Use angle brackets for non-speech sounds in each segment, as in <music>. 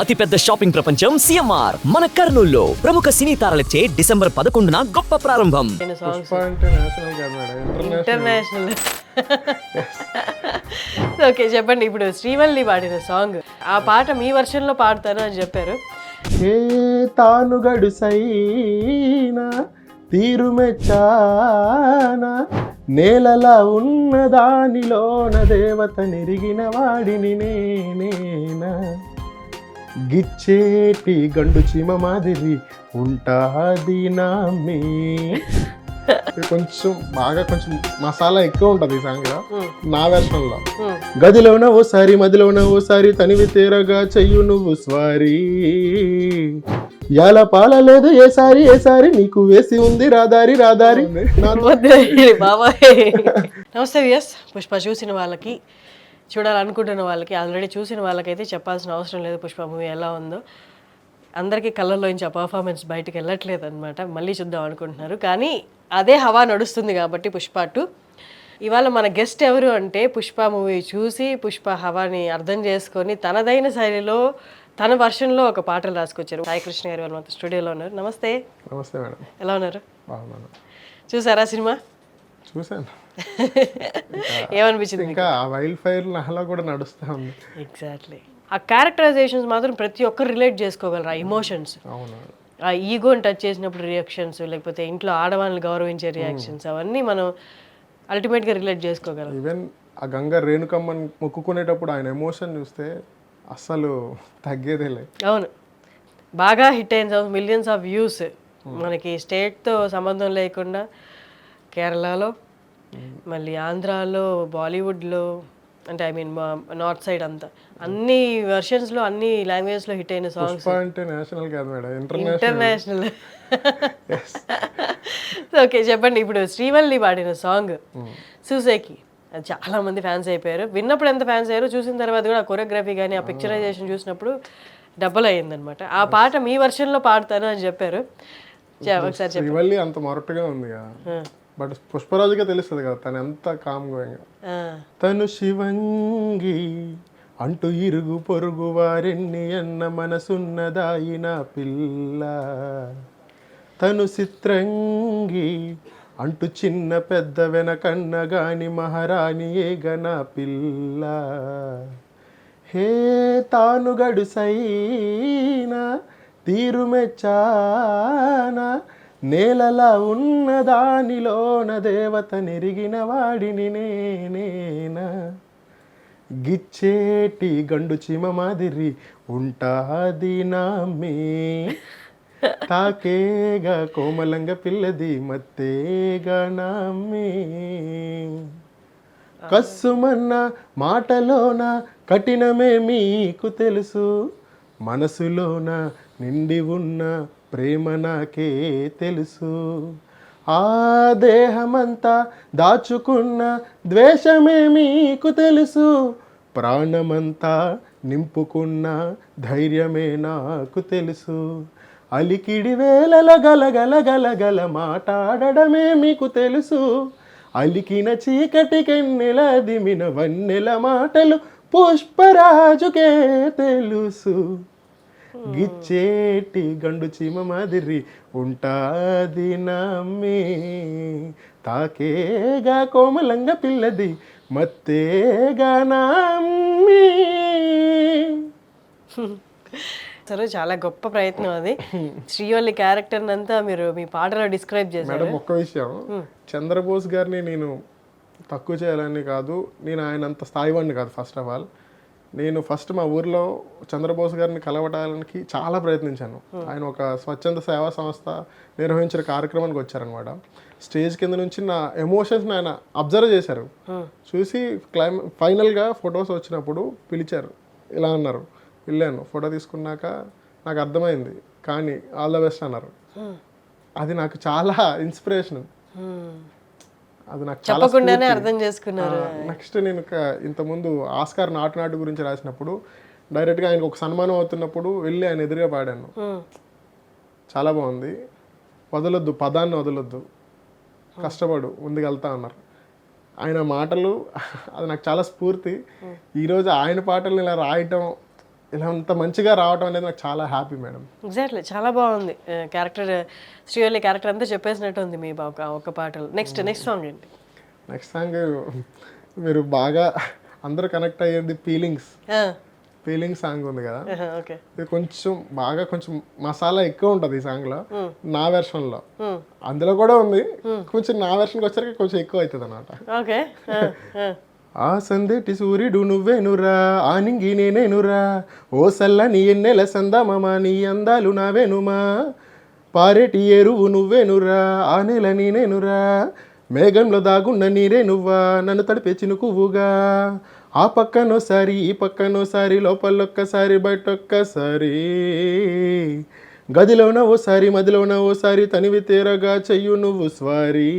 అతిపెద్ద షాపింగ్ ప్రపంచం సిఎంఆర్. మన కర్నూల్లో ప్రముఖ సినీ తారలచే డిసెంబర్ పదకొండున గొప్ప ప్రారంభం. ఇంటర్నేషనల్ ఇంటర్నేషనల్ ఓకే చెప్పండి. ఇప్పుడు శ్రీవల్లి పాడిన సాంగ్ ఆ పాట మీ వర్షన్లో పాడతాను అని చెప్పారు. ఏ తాను గడుసైనా తీరు మెచ్చానా నేలలా ఉన్న దానిలోన దేవత నెరిగిన వాడిని నేనేనా. గిచ్చేటి గండు చీమ మాదిరి ఉంటాది నామే కొంచెం బాగా కొంచెం మసాలా ఎక్కువ ఉంటుంది ఈ సాంగ్ నా వెర్షన్లో. గదిలోన ఓసారి మదిలోన ఓసారి తనివి తీరగా చెయ్యు నువ్వు స్వారీ. యాల పాల లేదు ఏసారి ఏసారి నీకు వేసి ఉంది రాదారి రాదారి. <laughs> నమస్తే వియస్ పుష్ప చూసిన వాళ్ళకి చూడాలనుకుంటున్న వాళ్ళకి ఆల్రెడీ చూసిన వాళ్ళకైతే చెప్పాల్సిన అవసరం లేదు పుష్ప మూవీ ఎలా ఉందో. అందరికీ కళ్ళల్లోంచి ఆ పర్ఫార్మెన్స్ బయటకు వెళ్ళట్లేదు అనమాట మళ్ళీ చూద్దాం అనుకుంటున్నారు. కానీ అదే హవా నడుస్తుంది కాబట్టి పుష్ప టూ. ఇవాళ మన గెస్ట్ ఎవరు అంటే పుష్ప మూవీ చూసి పుష్ప హవాని అర్థం చేసుకొని తనదైన శైలిలో తన వర్షన్లో ఒక పాటలు రాసుకొచ్చారు. సాయి కృష్ణ గారు వాళ్ళు మొత్తం స్టూడియోలో ఉన్నారు. నమస్తే. నమస్తే మేడం. ఎలా ఉన్నారు? చూసారా సినిమా? చూశాను. ఏమనిపించింది ఇంకా ఆ వైల్డ్ ఫైర్ నాలో కూడా నడుస్తా ఉంది. ఎగ్జాక్ట్లీ ఆ క్యారెక్టరైజేషన్స్ మాత్రం ప్రతి ఒక్కరు రిలేట్ చేసుకోగలరు ఆ ఎమోషన్స్ అవును. ఆ ఈగోని టచ్ చేసినప్పుడు రియాక్షన్స్ లేకపోతే ఇంట్లో ఆడవాళ్ళని గౌరవించే రియాక్షన్స్ అవన్నీ మనం అల్టిమేట్గా రిలేట్ చేసుకోగలం. ఈవెన్ ఆ గంగ రేణుకమ్మని మొక్కుకునేటప్పుడు ఆయన ఎమోషన్ చూస్తే అస్సలు తగ్గేదేలే అవును. బాగా హిట్ అయిన సాంగ్స్ మిలియన్స్ ఆఫ్ వ్యూస్ మనకి స్టేట్తో సంబంధం లేకుండా కేరళలో మళ్ళీ ఆంధ్రాలో బాలీవుడ్లో అంటే ఐ మీన్ నార్త్ సైడ్ అంతా. అన్ని వెర్షన్స్లో అన్ని లాంగ్వేజ్లో హిట్ అయిన సాంగ్స్ అంటే నేషనల్ కాదు మేడం ఇంటర్నేషనల్ ఇంటర్నేషనల్ ఓకే చెప్పండి. ఇప్పుడు శ్రీవల్లి పాడిన సాంగ్ సూసేకి అది చాలా మంది ఫ్యాన్స్ అయిపోయారు. విన్నప్పుడు ఎంత ఫ్యాన్స్ అయ్యారో చూసిన తర్వాత కూడా ఆ కొరియోగ్రఫీ కానీ ఆ పిక్చరైజేషన్ చూసినప్పుడు డబల్ అయ్యిందనమాట ఆ పాట మీ వర్షన్లో పాడతాను అని చెప్పారు. ఒకసారి చెప్పండి. అంత మొరటుగా ఉంది కదా బట్ పుష్పరాజుగా తెలుస్తుంది కదా తను ఎంత కామ్ గోయింగ్ ఆ, తను శివంగి అంటూ ఇరుగు పొరుగు వారెన్ని అన్న మనసున్నదాయిన పిల్ల. తను చిత్రంగి అంటూ చిన్న పెద్ద వెనకన్న గాని మహారాణి ఏగన పిల్ల. హే తాను గడుసైనా తీరు మెచ్చానా నేలలా ఉన్న దానిలోన దేవత నెరిగిన వాడిని నేనేనా. గిచ్చేటి గండు చీమ మాదిరి ఉంటాది నామే తాకేగా కోమలంగ పిల్లది మత్తేగా నామే కస్సుమన్న మాటలోన కఠినమే మీకు తెలుసు. మనసులోన నిండి ఉన్న ప్రేమ నాకే తెలుసు. ఆ దేహమంతా దాచుకున్న ద్వేషమే మీకు తెలుసు. ప్రాణమంతా నింపుకున్న ధైర్యమే నాకు తెలుసు. అలికిడి వేళల గలగల గలగల మాట్లాడడమే మీకు తెలుసు. అలికిన చీకటికెన్నెల దిమిన వన్నెల మాటలు పుష్పరాజుకే తెలుసు. గిచ్చేటి గండు చీమ మాదిరి ఉంటాది నమ్మే. తాకేగా కోమలంగ పిల్లది మత్తేగా నమ్మి. సరే చాలా గొప్ప ప్రయత్నం అది. శ్రీవల్లి క్యారెక్టర్ అంతా మీరు మీ పాటలో డిస్క్రైబ్ చేశారు. మేడం ఒక్క విషయం. చంద్రబోస్ గారిని నేను తక్కువ చేయాలని కాదు నేను ఆయన అంత స్థాయివాడిని కాదు ఫస్ట్ ఆఫ్ ఆల్ నేను ఫస్ట్ మా ఊర్లో చంద్రబోస్ గారిని కలవడానికి చాలా ప్రయత్నించాను. ఆయన ఒక స్వచ్ఛంద సేవా సంస్థ నిర్వహించిన కార్యక్రమానికి వచ్చారనమాట స్టేజ్ కింద నుంచి నా ఎమోషన్స్ని ఆయన అబ్జర్వ్ చేశారు. చూసి క్లైమ్ ఫైనల్గా ఫొటోస్ వచ్చినప్పుడు పిలిచారు. ఇలా అన్నారు వెళ్ళాను ఫోటో తీసుకున్నాక నాకు అర్థమైంది కానీ ఆల్ ద బెస్ట్ అన్నారు. అది నాకు చాలా <laughs> ఇన్స్పిరేషన్. అది నాకు చెప్పకుండానే అర్థం చేసుకున్నారు. నెక్స్ట్ నేను ఇంతకుముందు ఆస్కార్ నాటు నాటు గురించి రాసినప్పుడు డైరెక్ట్గా ఆయనకు ఒక సన్మానం అవుతున్నప్పుడు వెళ్ళి ఆయన ఎదురుగా పాడాను. చాలా బాగుంది. వదలొద్దు పదాన్ని వదలొద్దు. కష్టపడు ముందుకెళ్తా అన్నారు. ఆయన మాటలు అది నాకు చాలా స్ఫూర్తి. ఈరోజు ఆయన పాటలు ఇలా రాయటం ఇలా అంత మంచిగా రావడం అనేది నాకు చాలా హ్యాపీ మేడం ఎగ్జాక్ట్లీ చాలా బాగుంది. క్యారెక్టర్ శ్రీవల్లి క్యారెక్టర్ అంతా చెప్పేసినట్టు ఉంది మీ ఒక ఒక పాటలు. నెక్స్ట్ నెక్స్ట్ సాంగ్ ఏంటి? నెక్స్ట్ సాంగ్ మీరు బాగా అందరూ కనెక్ట్ అయ్యేది ఫీలింగ్స్ ఫీలింగ్స్ సాంగ్ ఉంది కదా. ఓకే ఇది కొంచెం బాగా కొంచెం మసాలా ఎక్కువ ఉంటుంది ఈ సాంగ్లో. నా వెర్షన్లో. అందులో కూడా ఉంది. కొంచెం నా వెర్షన్కి వచ్చరికి కొంచెం ఎక్కువ అవుతుంది అనమాట ఓకే ఆ సందేటి సూర్యుడు నువ్వేనురా? ఆ నింగి నేనేనురా? ఓ సల్ల నీ ఎన్నెల సందమమా? నీ అందాలు నావేనుమా? పారేటి ఎరువు నువ్వేనురా? ఆ నెల నేనేనురా? మేఘంలో దాగున్న నీరే నువ్వా? నన్ను తడిపే చినుకువుగా? ఆ పక్కనోసారి ఈ పక్కనోసారి లోపలొక్కసారి బయటొక్కసారి. గదిలోన ఓసారి మదిలోన ఓసారి తనివి తీరగా చెయ్యు నువ్వు స్వారీ.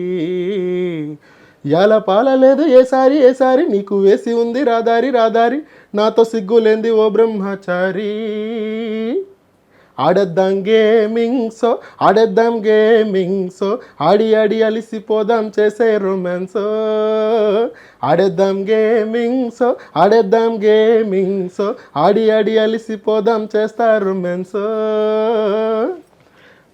ఎలా పాలలేదు ఏసారి ఏసారి నీకు వేసి ఉంది రాదారి రాదారి. నాతో సిగ్గులేంది ఓ బ్రహ్మచారి. ఆడద్దాం గేమింగ్ సో ఆడద్దాం గేమింగ్ సో ఆడి ఆడి అలిసిపోదాం చేసే రొమాన్స్ ఆడేద్దాం గేమింగ్ సో ఆడేద్దాం గేమింగ్ సో ఆడి ఆడి అలిసిపోదాం చేస్తా రొమాన్స్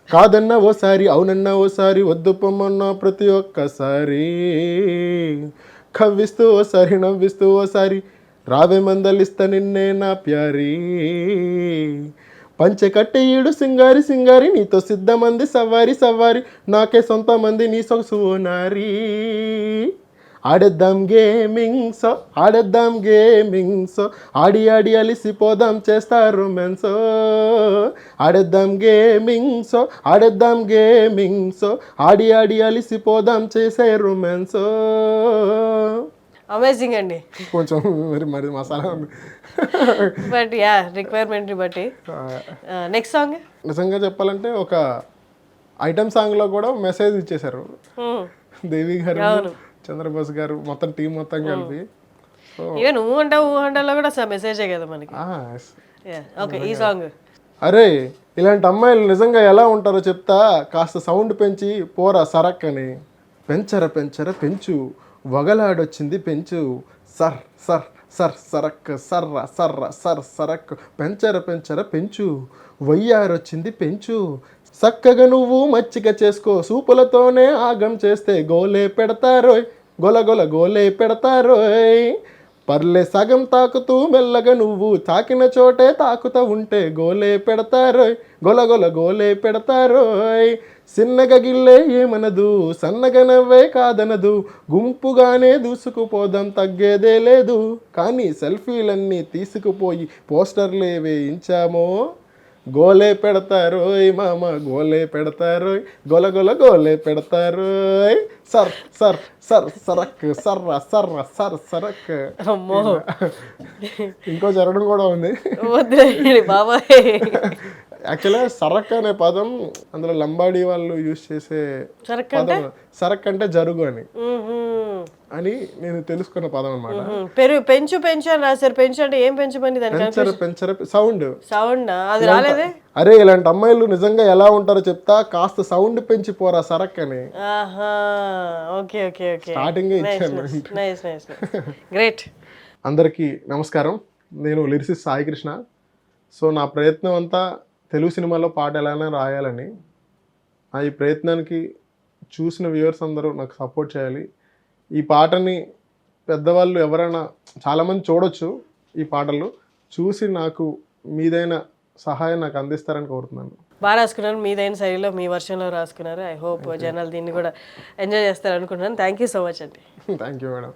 కాదన్న ఓసారి అవునన్న ఓసారి వద్దు పొమ్మన్న ప్రతి ఒక్కసారి. కవ్విస్తూ ఓసారి నవ్విస్తూ ఓసారి రావే మందలిస్తా నిన్నే నా ప్యారీ. పంచె కట్టె ఈడు సింగారి సింగారి నీతో సిద్ధమంది సవారి సవారి నాకే సొంత మంది నీ సొగసు నారీ ఆడేద్దాం గేమింగ్ సో ఆడేద్దాం గేమింగ్ సో ఆడి ఆడి అలిసిపోదాం చేస్తా రొమాన్స్ ఆడేద్దాం గేమింగ్ సో ఆడేద్దాం గేమింగ్ సో ఆడి ఆడి అలిసిపోదాం చేసే రొమాన్స్ అమేజింగ్ అండి. కొంచెం మరి మరి మసాలా ఉంది. బట్ యా రిక్వైర్మెంట్ని బట్టి. నెక్స్ట్ సాంగ్ నిజంగా చెప్పాలంటే ఒక ఐటమ్ సాంగ్లో కూడా మెసేజ్ ఇచ్చేశారు. దేవి గారు. చంద్రబోస్ గారు మొత్తం టీం మొత్తం కలిపి. సో ఈవెన్ ఊ అంటా కూడా మెసేజే కదా మనకి. ఓకే ఈ సాంగ్ అరే ఇలాంటి అమ్మాయిలు నిజంగా ఎలా ఉంటారో చెప్తా. కాస్త సౌండ్ పెంచి పోరా సరక్ అని. పెంచర పెంచర పెంచు. వగలాడొచ్చింది పెంచు. సర్ సర్ సర్ సరక్ సర్ర సర్ర సర్ సరక్. పెంచర పెంచర పెంచు. వయ్యారొచ్చింది పెంచు. చక్కగా నువ్వు మచ్చిక చేసుకో సూపులతోనే ఆగం చేస్తే గోలే పెడతారోయ్ గొల గొల గోలే పెడతారోయ్. పర్లే సగం తాకుతూ మెల్లగా నువ్వు తాకిన చోటే తాకుతూ ఉంటే గోలే పెడతారోయ్ గొల గొల గోలే పెడతారోయ్. చిన్నగా గిల్లే ఏమనదు సన్నగా నవ్వే కాదనదు గుంపుగానే దూసుకుపోదాం తగ్గేదే లేదు. కానీ సెల్ఫీలన్నీ తీసుకుపోయి పోస్టర్లే వేయించామో. గోలే పెడతారోయ్ మామ గోలే పెడతారోయ్ గొల గొల గోలే పెడతారోయ్. సర్ సర్ సర్ సరక్ సర్ర సర్ర సర్ సరక్. అమ్మో. ఇంకో జరగడం కూడా ఉంది. బాబాయ్. యాక్చువల్గా సరక్ అనే పదం అందులో లంబాడీ వాళ్ళు యూజ్ చేసే సరక్ పదం సరక్ అంటే జరుగు అని. అని నేను తెలుసుకున్న పదం అనమాట. పెరుగు పెంచు పెంచు అని రాశారు. పెంచు అంటే ఏం పెంచమని పెంచర పెంచర సౌండ్. సౌండ్? అది రాలేదే? అరే ఇలాంటి అమ్మాయిలు నిజంగా ఎలా ఉంటారో చెప్తా కాస్త సౌండ్ పెంచి పోరా సరక్ అని. Okay okay okay. స్టార్టింగ్ ఇచ్చాను నైస్ నైస్ గ్రేట్ అందరికీ నమస్కారం. నేను లిరిసిస్ సాయి కృష్ణ సో నా ప్రయత్నం అంతా తెలుగు సినిమాలో పాట ఎలానే రాయాలని ఆ ఈ ప్రయత్నానికి చూసిన వ్యూవర్స్ అందరూ నాకు సపోర్ట్ చేయాలి. ఈ పాటని పెద్దవాళ్ళు ఎవరైనా చాలామంది చూడొచ్చు ఈ పాటలు. చూసి నాకు మీదైన సహాయం నాకు అందిస్తారని కోరుతున్నాను. బాగా రాసుకున్నారు. మీదైన శైలిలో మీ వర్షన్లో రాసుకున్నారు. ఐ హోప్ జనాలు దీన్ని కూడా ఎంజాయ్ చేస్తారు అనుకుంటున్నాను థ్యాంక్ యూ సో మచ్ అండి. Thank you madam